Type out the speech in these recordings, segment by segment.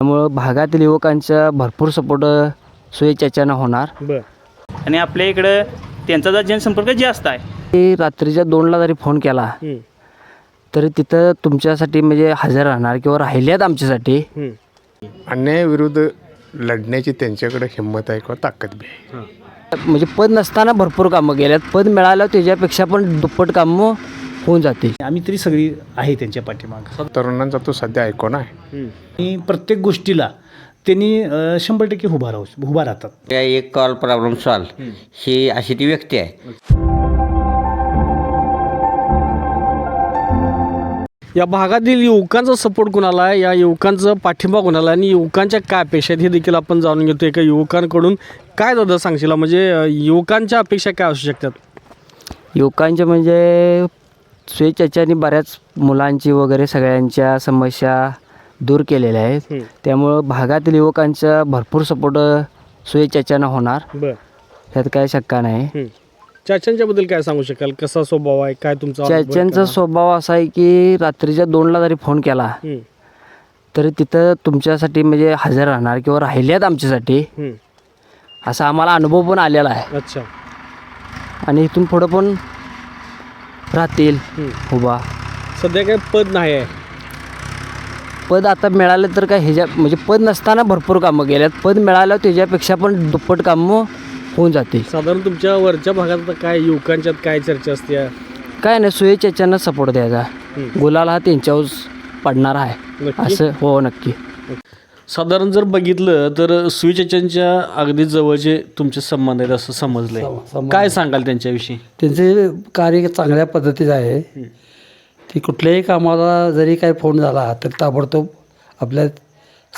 त्यामुळं भागातील युवकांचा भरपूर सपोर्ट सुयेच्यानं होणार. बर. आणि आपल्या इकडं त्यांचा जर जनसंपर्क जास्त आहे. की रात्रीच्या दोनला जरी फोन केला हम्म, तरी तिथं तुमच्यासाठी म्हणजे हजर राहणार किंवा राहिल्यात आमच्यासाठी. हम्म. अन्यायाविरुद्ध लढण्याची त्यांच्याकडे हिंमत आहे किंवा ताकद बी आहे. म्हणजे पद नसताना भरपूर कामं गेल्यात पद मिळालं त्याच्यापेक्षा पण दुप्पट कामं होऊन जातील. आम्ही तरी सगळी आहे त्यांच्या पाठीमागं. तरुणांचा तो सध्या ऐकून आहे. आणि प्रत्येक गोष्टीला त्यांनी अ, शंभर टक्के उभा राहू उभा राहतात. त्या एक कॉल प्रॉब्लेम सॉल्व ही अशी ती व्यक्ती आहे. या भागातील युवकांचा सपोर्ट कुणाला आहे? या युवकांचा पाठिंबा कुणाला आहे? आणि युवकांच्या काय अपेक्षा आहेत? हे देखील आपण जाणून घेतो एका युवकांकडून काय दादा सांगशील? म्हणजे अ, युवकांच्या अपेक्षा काय असू शकतात? युवकांचे म्हणजे सुयेच्यानी बऱ्याच मुलांची वगैरे सगळ्यांच्या समस्या दूर केलेल्या आहेत. त्यामुळं भागातील युवकांचा भरपूर सपोर्ट सुयेच्यानं होणार. बर. ह्यात काय शक्का नाही. चाच्यांच्याबद्दल काय सांगू शकाल? कसा स्वभाव आहे? काय तुमचा अनुभव आहे? चाच्यांचा? स्वभाव असा आहे की रात्रीच्या दोनला जरी फोन केला हम्म, तरी तिथं तुमच्यासाठी म्हणजे हजर राहणार किंवा राहिल्यात आमच्यासाठी. हम्म. असा आम्हाला अनुभव पण आलेला आहे. अच्छा. आणि इथून पुढं पण राहतील. उभा. सध्या काय पद नाही आहे. पद आता मिळालं तर काय ह्याच्या म्हणजे पद नसताना भरपूर कामं गेल्यात पद मिळालं त्याच्यापेक्षा पण दुप्पट कामं होऊन जातील. साधारण तुमच्या वरच्या भागात आता काय युवकांच्यात काय चर्चा असते? काय नाही सुयेच्यानं सपोर्ट द्यायचा. गुलाल हा त्यांच्यावर पडणार आहे. नक्की? असं हो नक्की. साधारण जर बघितलं तर सुविचाच्यांच्या अगदी जवळचे तुमचे संबंध आहेत असं समजलंय. काय सांगाल त्यांच्याविषयी? त्यांचे कार्य चांगल्या पद्धतीचं आहे. की कुठल्याही कामाला जरी काही फोन झाला तर ताबडतोब आपल्या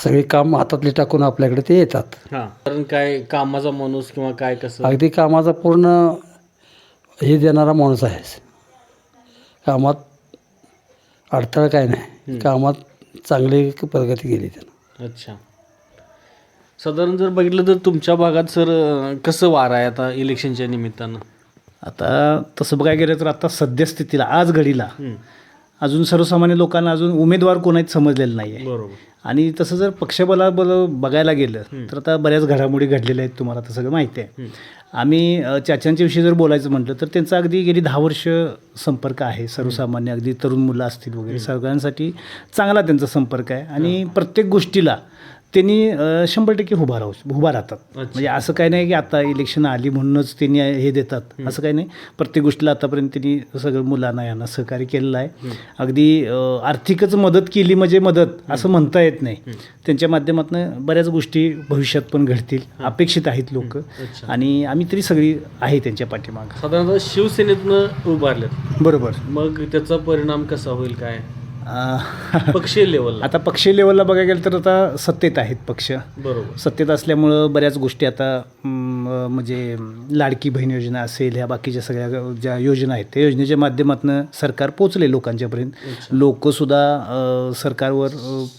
सगळी काम हातातली टाकून आपल्याकडे ते येतात. हां. कारण काय कामाचा माणूस किंवा काय कसं? अगदी कामाचा पूर्ण हे देणारा माणूस आहे. कामात अडथळा काय नाही. कामात चांगली प्रगती केली त्यानं. अच्छा. साधारण जर बघितलं तर तुमच्या भागात सर कसं वार आहे आता इलेक्शनच्या निमित्तानं? आता तसं बघायला गेलं तर आता सद्यस्थितीला आज घडीला अजून सर्वसामान्य लोकांना अजून उमेदवार कोणाच समजलेलं नाही आहे बरोबर. आणि तसं जर पक्षबला बल बघायला गेलं तर आता बऱ्याच घडामोडी घडलेल्या आहेत तुम्हाला आता सगळं माहिती आहे. आम्ही अ, चाच्यांच्या विषयी जर बोलायचं म्हटलं तर त्यांचा अगदी गेली दहा वर्ष संपर्क आहे सर्वसामान्य अगदी तरुण मुलं असतील वगैरे सगळ्यांसाठी चांगला त्यांचा संपर्क आहे. आणि प्रत्येक गोष्टीला त्यांनी अ, शंभर टक्के उभा राहू उभा राहतात. म्हणजे असं काही नाही की आता इलेक्शन आली म्हणूनच त्यांनी हे देतात. असं काही नाही. प्रत्येक गोष्टीला आतापर्यंत त्यांनी सगळं मुलांना यांना सहकार्य केलेलं आहे. अगदी अ, आर्थिकच मदत केली म्हणजे मदत असं म्हणता येत नाही. त्यांच्या माध्यमातून बऱ्याच गोष्टी भविष्यात पण घडतील. अपेक्षित आहेत लोक. आणि आम्ही तरी सगळी आहे त्यांच्या पाठीमागं. साधारणतः शिवसेनेतनं उभारलेत. बरोबर. मग त्याचा परिणाम कसा होईल काय? पक्षीय लेवलला आता पक्षीय लेवलला बघायला गेलं तर आता सत्तेत आहेत पक्ष. बरोबर. सत्तेत असल्यामुळं बऱ्याच गोष्टी आता म्हणजे लाडकी बहीण योजना असेल ह्या बाकीच्या सगळ्या ज्या योजना आहेत त्या योजनेच्या माध्यमातून सरकार पोचले लोकांच्यापर्यंत. लोकसुद्धा सरकारवर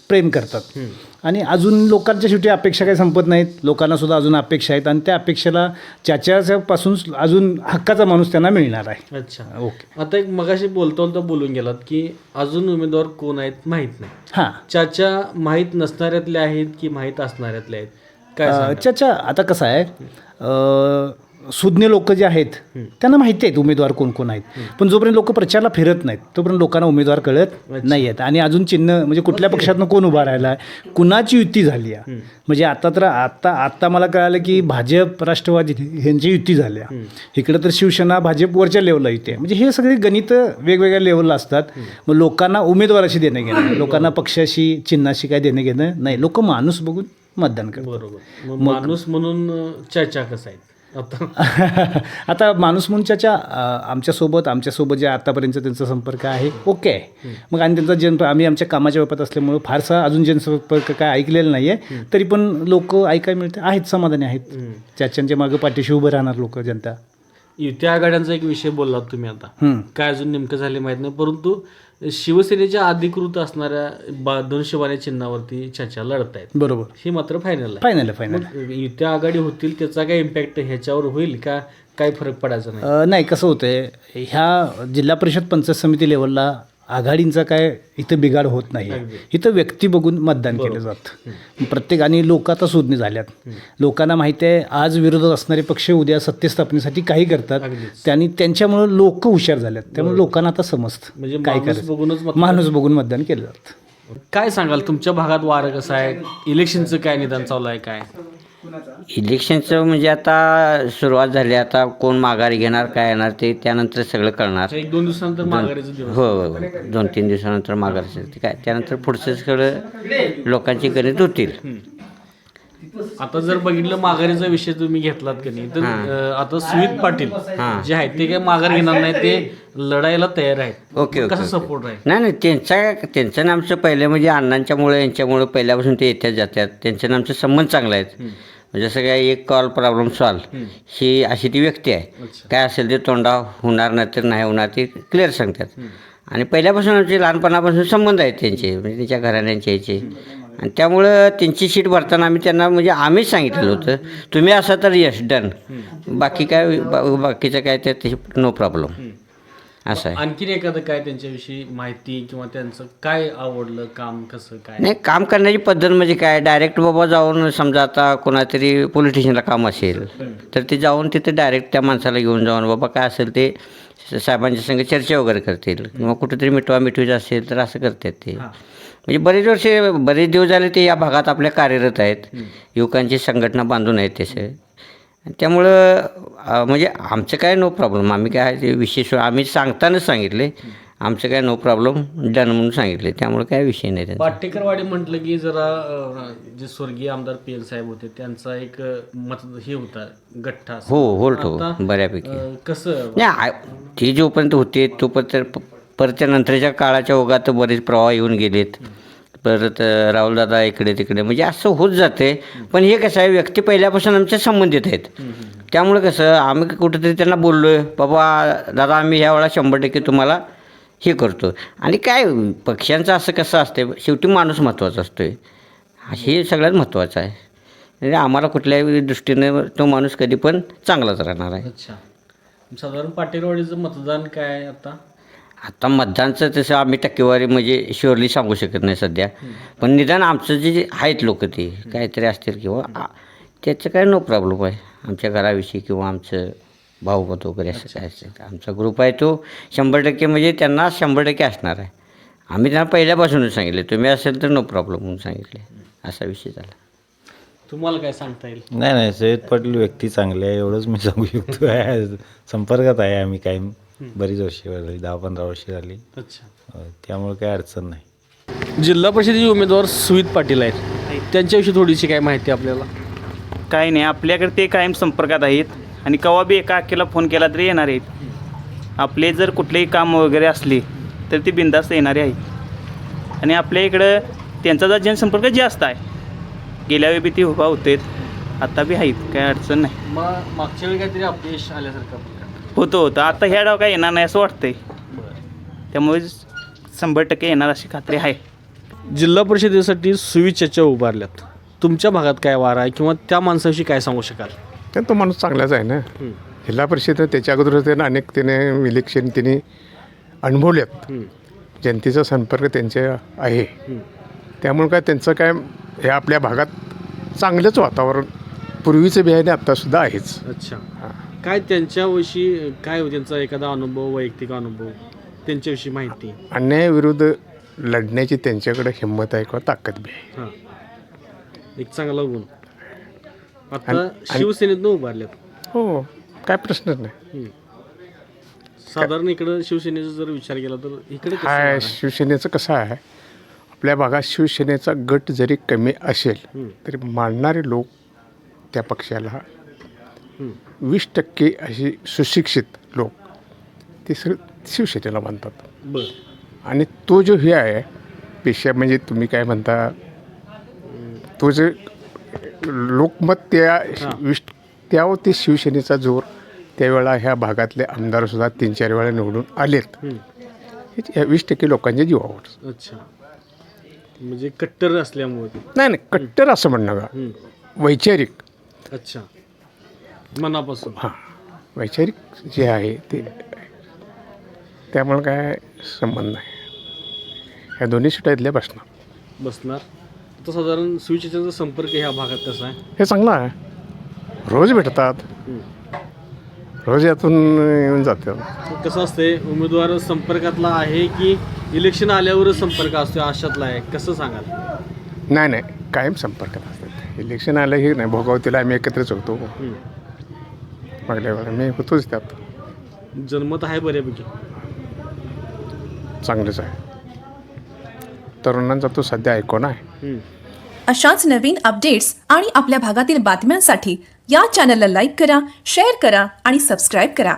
प्रेम करतात. आणि अजून लोकांच्या शेवटी अपेक्षा काही संपत नाहीत. लोकांना सुद्धा अजून अपेक्षा आहेत आणि त्या अपेक्षेला चाच्यापासून अजून हक्काचा माणूस त्यांना मिळणार आहे. अच्छा. ओके. आता एक मगाशी बोलता बोलता बोलून गेलात की अजून उमेदवार कोण आहेत माहीत नाही. हां. चाचा माहीत नसणाऱ्यातले आहेत की माहीत असणाऱ्यातले आहेत? काय? अच्छा आता कसं आहे? सुज्ञ लोक जे आहेत त्यांना माहिती आहेत उमेदवार कोण कोण आहेत. पण जोपर्यंत लोक प्रचारला फिरत नाहीत तोपर्यंत लोकांना उमेदवार कळत नाही आहेत. आणि अजून चिन्ह म्हणजे कुठल्या पक्षातनं कोण उभा राहिला आहे कुणाची युती झाली आहे? म्हणजे आता तर आता आता मला कळालं की भाजप राष्ट्रवादी ह्यांची युती झाल्या इकडं तर शिवसेना भाजप वरच्या लेवलला युती आहे. म्हणजे हे सगळे गणित वेगवेगळ्या लेवलला असतात. मग लोकांना उमेदवाराशी देणं घेणं. लोकांना पक्षाशी चिन्हाशी काय देणं घेणं नाही. लोक माणूस बघून मतदान करतात. बरोबर. माणूस म्हणून चाचा कसं आहेत आता माणूस मुंच्याच्या आमच्यासोबत आमच्यासोबत जे आतापर्यंत त्यांचा संपर्क आहे ओके. आहे मग आणि त्यांचा जन आम्ही आमच्या कामाच्या बाबत असल्यामुळं फारसा अजून जनसंपर्क काय ऐकलेला नाही आहे तरी पण लोक ऐकाय मिळते आहेत समाधानी आहेत. चाच्यांच्या मागं पाठीशी उभं राहणार लोक जनता. युती आघाड्यांचा एक विषय बोललात तुम्ही आता. काय अजून नेमकं झाले माहीत नाही परंतु शिवसेनेच्या अधिकृत असणाऱ्या बा धनुष्यबाणे चिन्हावरती चर्चा लढत आहेत. बरोबर. हे मात्र फायनल आहे. फायनल आहे फायनल युती आघाडी होतील त्याचा काय इम्पॅक्ट ह्याच्यावर होईल का? काही फरक पडायचा नाही? कसं होतंय ह्या जिल्हा परिषद पंचायत समिती लेवलला आघाडींचा काय इथं बिघाड होत नाही. इथं व्यक्ती बघून मतदान केलं जातं. प्रत्येक आणि लोक आता सुज्ञ झाल्यात. लोकांना माहिती आहे आज विरोधात असणारे पक्ष उद्या सत्तेस्थापनेसाठी काही करतात. त्यांनी त्यांच्यामुळं लोक हुशार झाल्यात. त्यामुळे लोकांना आता समजतं म्हणजे काय बघूनच माणूस बघून मतदान केलं जातं. काय सांगाल? तुमच्या भागात वारं कसं आहे? इलेक्शनचं काय निदान चालू आहे काय? इलेक्शनचं म्हणजे आता सुरुवात झाली आता कोण माघारी घेणार काय येणार ते त्यानंतर सगळं कळणार. एक दोन दिवसानंतर माघारीचं दिवस. हो हो हो. दोन तीन दिवसानंतर माघारी ते काय त्यानंतर पुढचं सगळं लोकांची गणित होतील. आता जर बघितलं माघारीचा विषय तुम्ही घेतलात की नाही तर आता सुमित पाटील जे आहेत ते काय माघार घेणार नाही ते लढायला तयार आहेत. ओके ओके कसं. सपोर्ट आहे? नाही नाही त्यांचा त्यांचं आणि आमचं पहिलं म्हणजे अण्णांच्यामुळे यांच्यामुळे पहिल्यापासून ते येत्याच जातात. त्यांचे आमचे संबंध चांगले आहेत. म्हणजे जसं काय एक कॉल प्रॉब्लेम सॉल्व ही अशी ती व्यक्ती आहे. काय असेल ते तोंडा होणार नाही तर नाही होणार ते क्लिअर सांगतात. आणि पहिल्यापासून आमचे लहानपणापासून संबंध आहेत त्यांचे म्हणजे त्यांच्या घराण्यांचे याचे. आणि त्यामुळं त्यांची सीट भरताना आम्ही त्यांना म्हणजे आम्हीच सांगितलेलं होतं तुम्ही असा तर यस डन. बाकी काय बा- बाकीचं काय ते नो प्रॉब्लेम असं आहे. आणखीन एखादं काय त्यांच्याविषयी माहिती किंवा त्यांचं काय आवडलं काम कसं काय? नाही काम करण्याची पद्धत म्हणजे काय? डायरेक्ट बाबा जाऊन समजा आता कोणातरी पोलीस स्टेशनला काम असेल तर ते जाऊन तिथे डायरेक्ट त्या माणसाला घेऊन जाऊन बाबा काय असेल ते साहेबांच्या संग चर्चा वगैरे करतील किंवा कुठेतरी मिटवा मिटवीचं असेल तर असं करतात ते. म्हणजे बरेच वर्षे बरेच दिवस झाले ते या भागात आपल्या कार्यरत आहेत. युवकांची संघटना बांधून आहेत तसे. त्यामुळं म्हणजे आमचं काय नो प्रॉब्लेम. आम्ही काय ते विशेष आम्ही सांगतानाच सांगितले. आमचं काय नो प्रॉब्लेम डन म्हणून सांगितले. त्यामुळे काय विषय नाही त्यांचा. पाटेकरवाडी म्हटलं की जरा जे स्वर्गीय आमदार पी एल साहेब होते त्यांचा एक मत हे होता गठ्ठा. हो होल्ट हो बऱ्यापैकी. कसं? नाही ते जोपर्यंत होते तोपर्यंत प- परत त्या नंतरच्या काळाच्या ओघात बरेच प्रवाह येऊन गेलेत. परत राहुलदादा इकडे तिकडे म्हणजे असं होत जाते. पण हे कसं आहे व्यक्ती पहिल्यापासून आमच्या संबंधित आहेत. त्यामुळे कसं आम्ही कुठेतरी त्यांना बोललो आहे बाबा दादा आम्ही ह्या वेळा शंभर टक्के तुम्हाला हे करतो. आणि काय पक्ष्यांचं असं कसं असते शेवटी माणूस महत्त्वाचा असतो हे सगळ्यात महत्त्वाचं आहे. म्हणजे आम्हाला कुठल्याही दृष्टीने तो माणूस कधी पण चांगलाच राहणार आहे. अच्छा. साधारण पाटेकरवाडीचं मतदान काय आहे आता? आता मतदानचं तसं आम्ही टक्केवारी म्हणजे शुअरली सांगू शकत नाही सध्या. पण निदान आमचं जे जे आहेत लोक ते काहीतरी असतील किंवा आ- त्याचं काय नो प्रॉब्लेम आहे. आमच्या घराविषयी किंवा आमचं भाऊबत वगैरे असं काय असेल आमचा ग्रुप आहे तो शंभर टक्के म्हणजे त्यांना शंभर टक्के असणार आहे. आम्ही त्यांना पहिल्यापासूनच सांगितले तुम्ही असेल तर नो प्रॉब्लेम म्हणून सांगितले असा विषय झाला. तुम्हाला काय सांगता येईल? नाही नाही सय्यद पाटील व्यक्ती चांगले आहे एवढंच मी सांगू शकतो आहे संपर्कात आहे आम्ही काही. बरीच वर्षे झाली दहा पंधरा वर्षे झाली. अच्छा. त्यामुळे काही अडचण नाही. जिल्हा परिषदेचे उमेदवार सुमित पाटील आहेत. त्यांच्याविषयी थोडीशी काय माहिती आपल्याला? काय नाही आपल्याकडे ते कायम संपर्कात आहेत. आणि कवा बी एका अख्खेला फोन केला तरी येणार आहेत. आपले जर कुठलेही काम वगैरे असले तर ते बिंदास्त येणारे आहेत. आणि आपल्या इकडं त्यांचा जर जनसंपर्क जास्त आहे. गेल्या वेळी बी ती उभा होते आता बी आहेत. काय अडचण नाही. मग मागच्या वेळी काहीतरी अपयश आल्यासारखं. होतं होतं. आता ह्या डाव काय येणार नाही असं वाटतंय. त्यामुळे शंभर टक्के येणार अशी खात्री आहे. जिल्हा परिषदेसाठी सुविचर्चा उभारल्यात. तुमच्या भागात काय वारा आहे किंवा त्या माणसाविषयी काय सांगू शकाल? तर तो माणूस चांगलाच आहे ना. जिल्हा परिषद त्याच्या अगोदर त्यानं अनेक त्याने इलेक्शन त्यांनी अनुभवल्यात जनतेचा संपर्क त्यांचे आहे. त्यामुळे काय त्यांचं काय हे आपल्या भागात चांगलंच वातावरण पूर्वीचं बी आहे आणि आत्तासुद्धा आहेच. अच्छा. काय त्यांच्याविषयी काय त्यांचा एखादा अनुभव वैयक्तिक अनुभव त्यांच्याविषयी माहिती? अन्यायाविरुद्ध लढण्याची त्यांच्याकडे हिंमत आहे किंवा ताकद बी आहे. हां. एक चांगला गुण. आता शिवसेनेतनं उभारल्यात. हो काय प्रश्नच नाही. साधारण इकडं शिवसेनेचा जर विचार केला तर इकडे कसं हा वार आहे? शिवसेनेचं कसं आहे? आपल्या भागात शिवसेनेचा गट जरी कमी असेल तरी मानणारे लोक त्या पक्षाला वीस टक्के अशी सुशिक्षित लोक ते सगळं शिवसेनेला मानतात. आणि तो जो हे आहे पेशा म्हणजे तुम्ही काय म्हणता तो जे लोकमत त्या विश त्यावर ते शिवसेनेचा जोर त्यावेळा ह्या भागातले आमदारसुद्धा तीन चार वेळा निवडून आलेत. ह्या वीस टक्के लोकांच्या जीवावर. अच्छा. म्हणजे कट्टर असल्यामुळे. नाही नाही कट्टर असं म्हणणं का. वैचारिक. अच्छा. मनापासून. हां. वैचारिक जे आहे ते. त्यामुळे काय संबंध नाही. ह्या दोन्ही सीटा इथल्या बसणार. बसणार. आता साधारण सुविचारांचा संपर्क ह्या भागात कसा आहे? हे चांगलं आहे. रोज भेटतात. रोज यातून येऊन जातात कसं असते उमेदवार संपर्कातला आहे की इलेक्शन आल्यावरच संपर्क असतो अशातला आहे? कसं सांगाल? नाही नाही. कायम संपर्कात असतात. इलेक्शन आलं हे नाही. भोगावतीला आम्ही एकत्रच होतो. मागल्या वेळा मी होतोच त्यात. जन्मत आहे बऱ्यापैकी. चांगलंच आहे. तरुणांचा तो सध्या ऐकून आहे. अशाच नवीन अपडेट्स आणि आपल्या भागातील बातम्यांसाठी या चॅनलला लाईक करा शेअर करा आणि सबस्क्राईब करा.